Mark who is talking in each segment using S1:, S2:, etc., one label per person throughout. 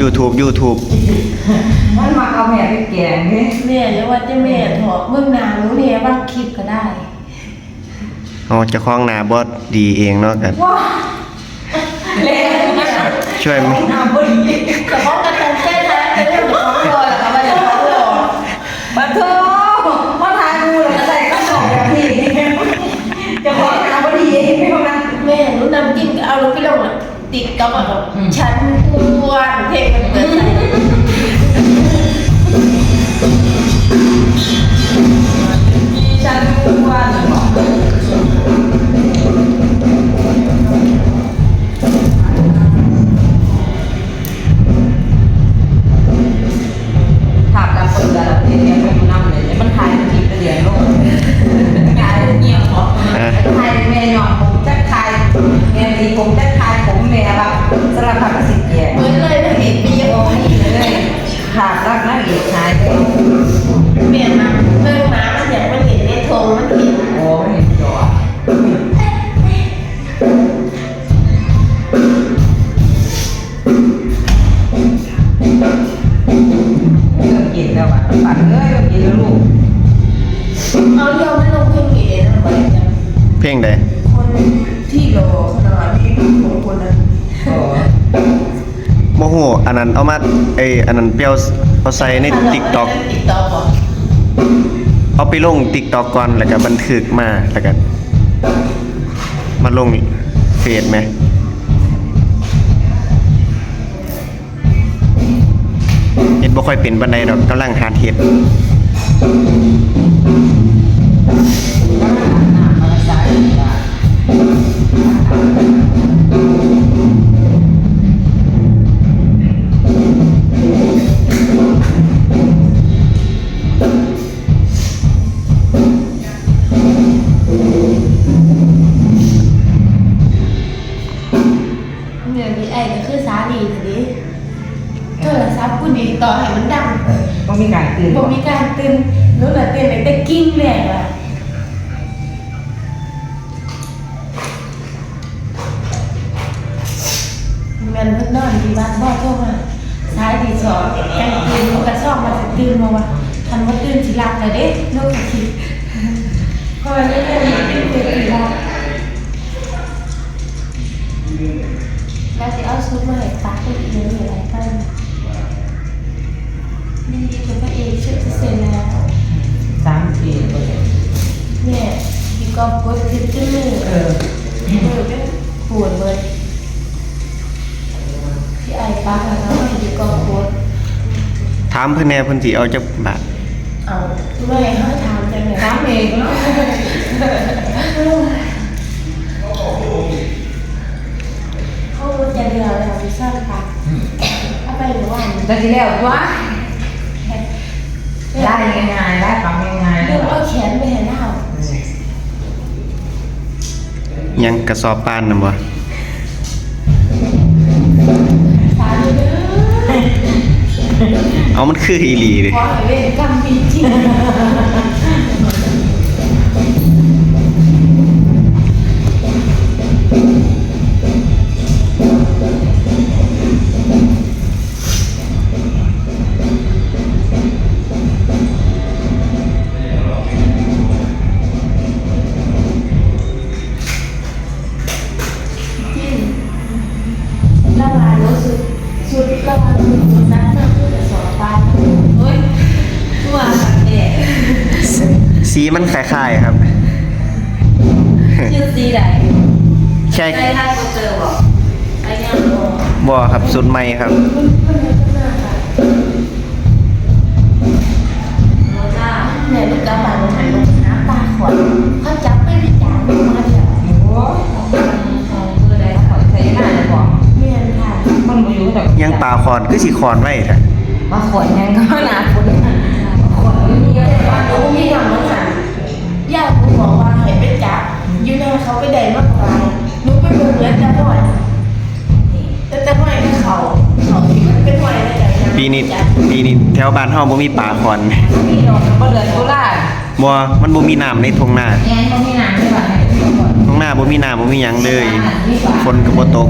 S1: YouTube YouTube
S2: มันมาเอาแม่ไปแกงนี่
S3: แม่เรียกว่าเจ้าแม่ถอดเบื้องหน้าหนูเนี่ยบางคลิปก็ได้
S1: เอาเจ้าของหน้าบ่ดีเองเนาะกัน
S2: ว้าเล่น
S1: ช่วยไหม
S2: น้ำบ่ดี
S3: แต่เพราะกา
S2: ดรัก
S3: นั
S2: กเอกขายไป
S3: เปลี่ยนมาเบื้องหน้ามันอยางมันเห็นในธงมันเห็น
S2: โอ้ยจอเลิกกินแล้วอะฝันเอ้ยเลิกกินแล้วลูก
S3: เอาเดียวไม่ลงเพลงเอ๋นะไปจ้ะ
S1: เพลงใด
S3: คนที่รอขนาดที่ของคนนั้นู้
S2: อั
S1: นนั้นเอามาเอ้ยอันนั้นเปียวเอาใส่ใน
S3: ติ๊กต็อกบอก
S1: เอาไปลง TikTok ก่อนแล้วก็บันทึกมาแล้วก็มาลงเฟซไหมเฮ็ดบ่ค่อยเป็นปานใดดอกกำลังหัดเฮ็ด
S3: ทรศัพท์กูดีต่อให้มันดัง
S2: ต้องมีการตื่น
S3: บ่มีการตื่นนู้นน่ะตื่นแต่กิ้งแรกอะแม่นเพิ่นนอนที่บ้านบ่โทรมาสายที่สองจังตื่นมันก็ซ่อมมาสิตื่นมาว่าคันว่าตื่นสิหลับแล้วเด้ลูกก็คิดเพราะว่าเรื่องนี้ตื่นตื่นสิหลับแล้วสิเอาชุดมาให้ตักไปอีกเรื่องอะไรกัน นี่เพระเอกชื่อจะเซ็นแล้ว
S2: สามปีก็เลย
S3: เนี่ยพี่กอบกดติดขึ้นมือ
S2: เออ
S3: มือเป็นปวดเลยพี่ไอ้ป้าแล้วก็พี่กอบกด
S1: ถามเพิ่นแน่เพิ่นสิเอาจักบาท
S3: เอาไม่ให้เขาถามจังเลย
S2: สามเองเนาะ
S3: เขาจะเดือดแล้วพี่ซ่อนค่ะเอาไปหรือว่า
S2: แต่ทีแล้วตัว ได้ง่ายๆได้ฟังง่ายๆ
S3: เรื่องเอาแขนไปเห็นหน้า
S1: ยังกระสอบปานนำบ่
S3: สาธุเด้อ
S1: เอามันคืออีหลีเด้
S3: ขอให้เวรกรรมปีจริง สี
S1: มันคล้ายๆครับ
S3: ชื่อสีใด
S1: แค่
S3: ใครท่านก็เจอบอกไอ้ยังบอก
S1: บ่ครับสุดใหม่ครับ
S3: มันมันเป็นขนาดค่ะโรจ้าเนี่ยลูกกระบาดมันหันลงน้ำตาขวดเขาจับไม่ได้จ่ายมาเดี๋ยว
S2: โอ้ของมือใดขอใช้หน้าเลยบอก
S3: เมียนค่ะ
S2: มันมาอยู่แต่
S1: ยังปลาคอนคือสิคอนไว้แท้
S2: มาขนยังก็หนา ไป
S3: ได้มากกว่าหนูไปเบิ่งแล้วจะบ่อยแต่แต่บ่อยให้เขาเขาที่มันเป็นบ่อยอะไรอย่างเงี้ย
S1: ปีนี้ปีนี้แถวบ้านเฮาบ่มีปลาคอน
S2: มีดอกก็เดือนตุลา
S1: บ่มันบ่มีน้ำในทุ่งนา
S2: แอนก็มีน้ำใช่ป่ะ
S1: ทุ่งนาบ่มีน้ำบ่มีหยังเลย ฝนก็บ่ตก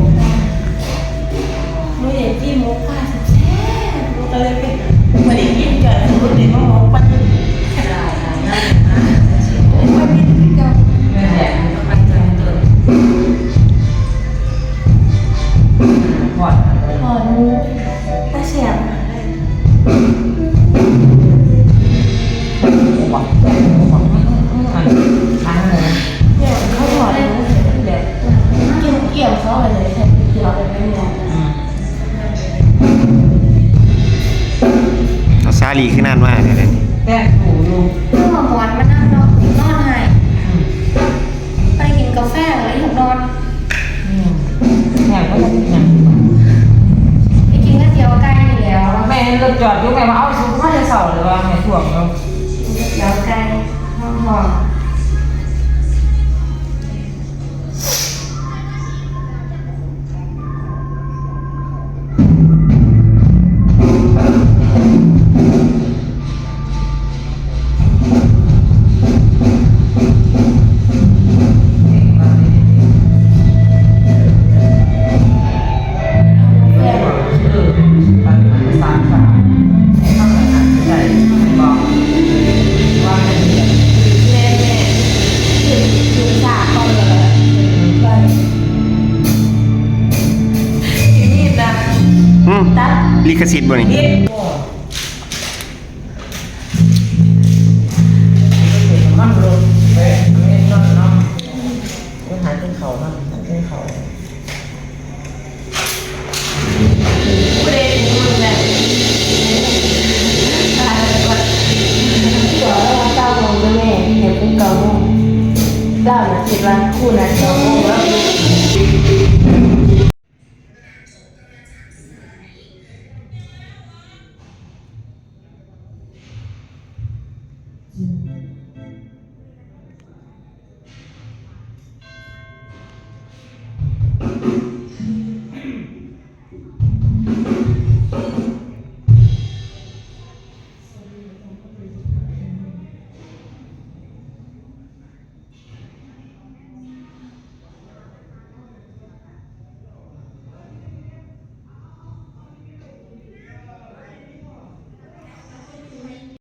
S1: า
S3: ซา
S2: ลี
S3: ขึ้นนา
S1: นมากเลยนี่
S2: แป้งถูอยู่
S4: เมื่อวานมานั่งนอนนอนหายไปกินกาแฟแล้วอยู่นอน
S2: อืมแม่ก็จะกินอย่าง
S4: ไปกินก๋วยเตี๋ยวไก่อยู่แล้ว
S2: แม่รถจอดอยู่แม่ว่าเอาสุภาพจะเสาหรือว่าแม่ถ่วงเรา
S4: เตี๋ยวไก่ห้องหอม
S2: เอ
S3: ดี๋ยวเราเจ้าลงด้วยแม่เห็นเป็นเก่าเจ้าน่ะคิดว่าคู่นั้นเจ้าโง่